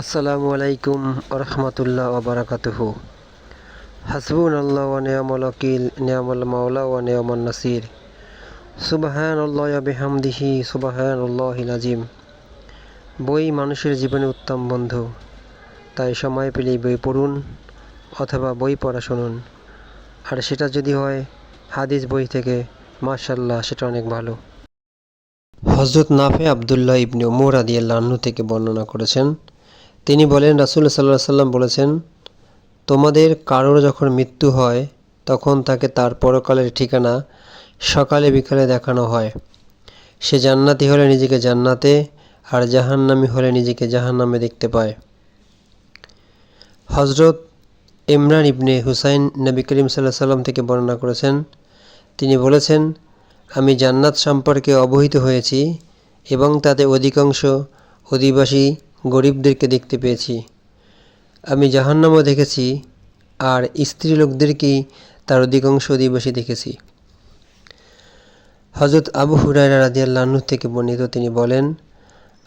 আসসালামু আলাইকুম রহমতুল্লাহ ওবরাকাতুহ হাসবুন আল্লাহ নিয়ামল ওয়াকিল, নিয়ামল মাওলা ওয়া নিয়ামল নাসির। সুবাহান আল্লাহ বিহামদিহি সুবাহান আল্লাহিল আজিম। বই মানুষের জীবনে উত্তম বন্ধু। তাই সময় পেলেই বই পড়ুন অথবা বই পড়া শুনুন। আর সেটা যদি হয়, হাদিস বই থেকে মাশাল্লাহ সেটা অনেক ভালো। হজরত নাফে আবদুল্লাহ ইবনে উমর আদিয়াল্লাহ আহ্ন থেকে বর্ণনা করেছেন তিনি বলেন, রাসুল সাল্লাহ সাল্লাম বলেছেন, তোমাদের কারোর যখন মৃত্যু হয়, তখন তাকে তার পরকালের ঠিকানা সকালে বিকালে দেখানো হয়। সে জান্নাতি হলে নিজেকে জান্নাতে আর জাহান্নামি হলে নিজেকে জাহান্নামে দেখতে পায়। হজরত ইমরান ইবনে হুসাইন নবী করিম সাল্লাহ সাল্লাম থেকে বর্ণনা করেছেন, তিনি বলেছেন, আমি জান্নাত সম্পর্কে অবহিত হয়েছি এবং তাতে অধিকাংশ অধিবাসী গরিবদেরকে দেখতে পেয়েছি। আমি জাহান্নামও দেখেছি আর স্ত্রী লোকদেরকেই তার অধিকাংশ অধিবাসী দেখেছি। হজরত আবু হুরাইরা রাদিয়াল্লাহ্ন থেকে বর্ণিত তিনি বলেন,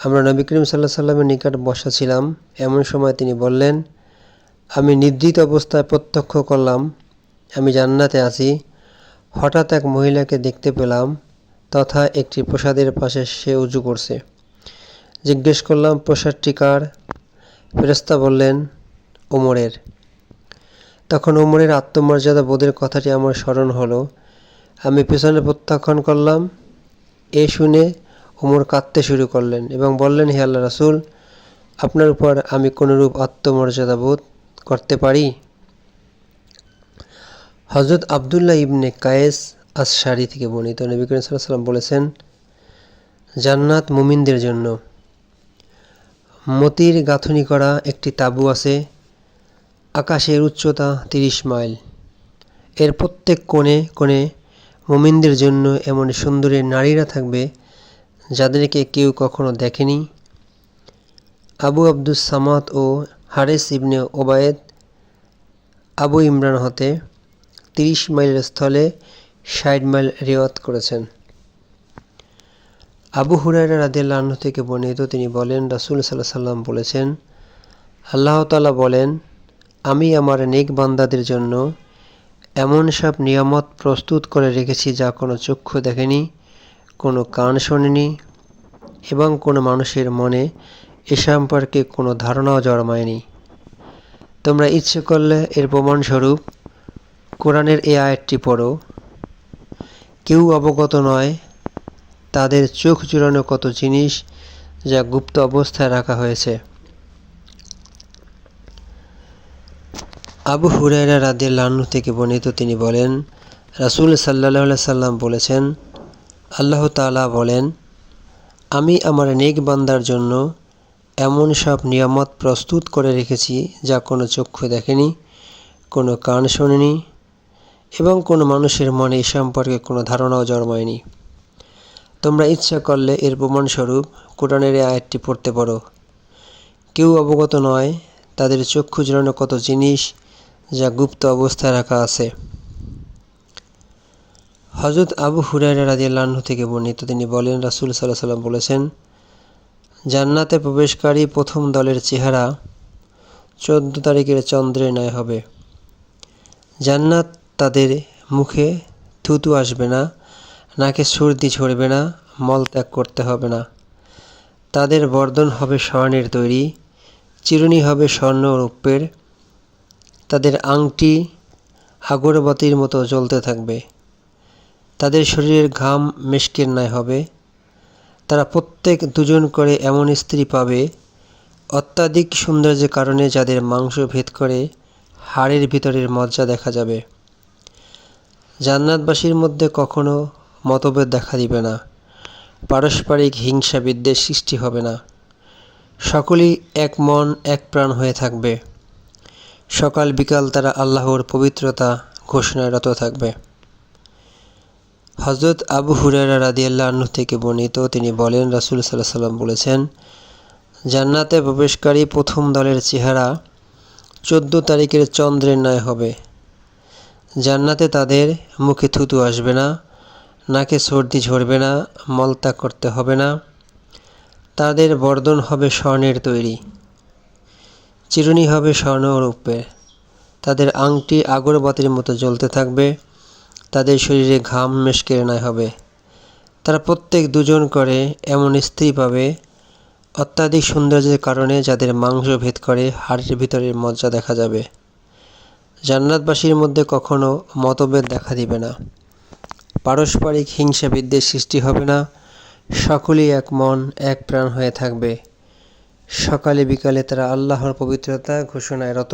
আমরা নবী করিম সাল্লাহ সাল্লামের নিকট বসা ছিলাম। এমন সময় তিনি বললেন, আমি নিদ্রিত অবস্থায় প্রত্যক্ষ করলাম। আমি জান্নাতে আছি। হঠাৎ এক মহিলাকে দেখতে পেলাম, তথা একটি প্রসাদের পাশে সে উজু করছে। জিজ্ঞেস করলাম প্রসাদটি কার ফেরেস্তা বললেন ওমরের তখন ওমরের আত্মমর্যাদা বোধের কথাটি আমার স্মরণ হলো। আমি পেছনে প্রত্যাখ্যান করলাম, এ শুনে ওমর কাঁদতে শুরু করলেন এবং বললেন, হে আল্লাহ রাসুল, আপনার উপর আমি কোনোরূপ আত্মমর্যাদা বোধ করতে পারি? হজরত আবদুল্লাহ ইবনে কায়েস আসশারি থেকে বর্ণিত নবী করিম সাল্লাম বলেছেন, জান্নাত মুমিনদের জন্য। মতির গাঁথনি করা একটি তাঁবু আছে, আকাশের উচ্চতা তিরিশ মাইল। এর প্রত্যেক কোণে কোণে মোমিনদের জন্য এমন সুন্দরী নারীরা থাকবে যাদেরকে কেউ কখনো দেখেনি। আবু আব্দুস সামাদ ও হারেস ইবনে ওবায়েদ আবু ইমরান হতে তিরিশ মাইলের স্থলে ষাট মাইল রেওয়াত করেছেন। আবু হুরাইরা রাদিয়াল্লাহ আনহু থেকে বর্ণিত তিনি বলেন, রাসুল সাল্লাহ সাল্লাম বলেছেন, আল্লাহ তালা বলেন, আমি আমার নেক বান্দাদের জন্য এমন সব নিয়ামত প্রস্তুত করে রেখেছি যা কোনো চক্ষু দেখেনি, কোনো কান শোনেনি এবং কোনো মানুষের মনে এ সম্পর্কে কোনো ধারণাও জন্মায়নি। তোমরা ইচ্ছে করলে এর প্রমাণস্বরূপ কোরআনের এ আয়াতটি পড়ো। কেউ অবগত নয় তাদের চোখ জুড়ানো কত জিনিস যা গুপ্ত অবস্থায় রাখা হয়েছে। আবু হুরাইরা রাদিয়াল্লাহু থেকে বর্ণিত তিনি বলেন, রাসূল সাল্লাল্লাহু সাল্লাম বলেছেন, আল্লাহ তাআলা বলেন, আমি আমার নেক বান্দার জন্য এমন সব নিয়ামত প্রস্তুত করে রেখেছি যা কোনো চক্ষু দেখেনি, কোনো কান শোনেনি এবং কোনো মানুষের মনে এ সম্পর্কে কোনো ধারণাও জন্মায়নি। তোমরা ইচ্ছা করলে এর প্রমাণস্বরূপ কোরআনের এই আয়াতটি পড়তে পারো। কেউ অবগত নয় তাদের চক্ষু জড়ানো কত জিনিস যা গুপ্ত অবস্থায় রাখা আছে। হজরত আবু হুরাইরা রাদিয়াল্লাহু থেকে বর্ণিত তিনি বলেন, রাসুল সাল্লাহ সাল্লাম বলেছেন, জান্নাতে প্রবেশকারী প্রথম দলের চেহারা চোদ্দ তারিখের চন্দ্রের ন্যায় হবে। জান্নাত তাদের মুখে থুতু আসবে না নাকে সর্দি ছড়বে না, মল ত্যাগ করতে হবে না। তাদের বর্ধন হবে স্বর্ণের তৈরি, চিরুনি হবে স্বর্ণ রৌপ্যের। তাদের আংটি আগরবাতির মতো জ্বলতে থাকবে। তাদের শরীরের ঘাম মেশকের ন্যায় হবে। তারা প্রত্যেক দুজন করে এমন স্ত্রী পাবে, অত্যাধিক সৌন্দর্যের কারণে যাদের মাংস ভেদ করে হাড়ের ভিতরের মজ্জা দেখা যাবে। জান্নাতবাসীর মধ্যে কখনো মতভেদ দেখা দিবে না। পারস্পরিক হিংসা বিদ্বেষ সৃষ্টি হবে না। সকলেই এক মন, এক প্রাণ হয়ে থাকবে। সকাল, বিকাল তারা আল্লাহর পবিত্রতা ঘোষণায় রত থাকবে। হজরত আবু হুরারা রাদিয়াল্লাহ আন্নু থেকে বর্ণিত তিনি বলেন, রাসুল সাল্লাহ সাল্লাম বলেছেন, জান্নাতে প্রবেশকারী প্রথম দলের চেহারা চোদ্দ তারিখের চন্দ্রের ন্যায় হবে। জান্নাতে তাদের মুখে থুতু আসবে না নাকে সর্দি ঝরবে না, মলত্যাগ করতে হবে না। তাদের বর্ধন হবে স্বর্ণের তৈরি। চিরুনি হবে স্বর্ণ রূপে। তাদের আংটি আগরবাতির মতো জ্বলতে থাকবে। তাদের শরীরে ঘাম মেশকে নাই হবে। তারা প্রত্যেক দুজন করে এমন স্ত্রী পাবে। অত্যাধিক সৌন্দর্যের কারণে যাদের মাংস ভেদ করে, হাড়ের ভিতরের মজ্জা দেখা যাবে। জান্নাতবাসীর মধ্যে কখনো মতভেদ দেখা দিবে না। পারস্পরিক হিংসা বিদ্বেষ সৃষ্টি হবে না। সকলেই এক মন, এক প্রাণ হয়ে থাকবে। সকালে বিকালে তারা আল্লাহর পবিত্রতা ঘোষণায় রত।